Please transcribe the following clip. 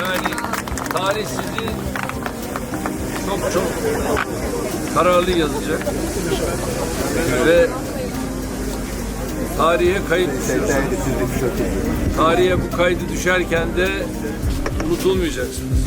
Yani tarih sizi çok çok kararlı yazacak ve tarihe kayıt düşüyorsunuz. Tarihe bu kaydı düşerken de unutulmayacaksınız.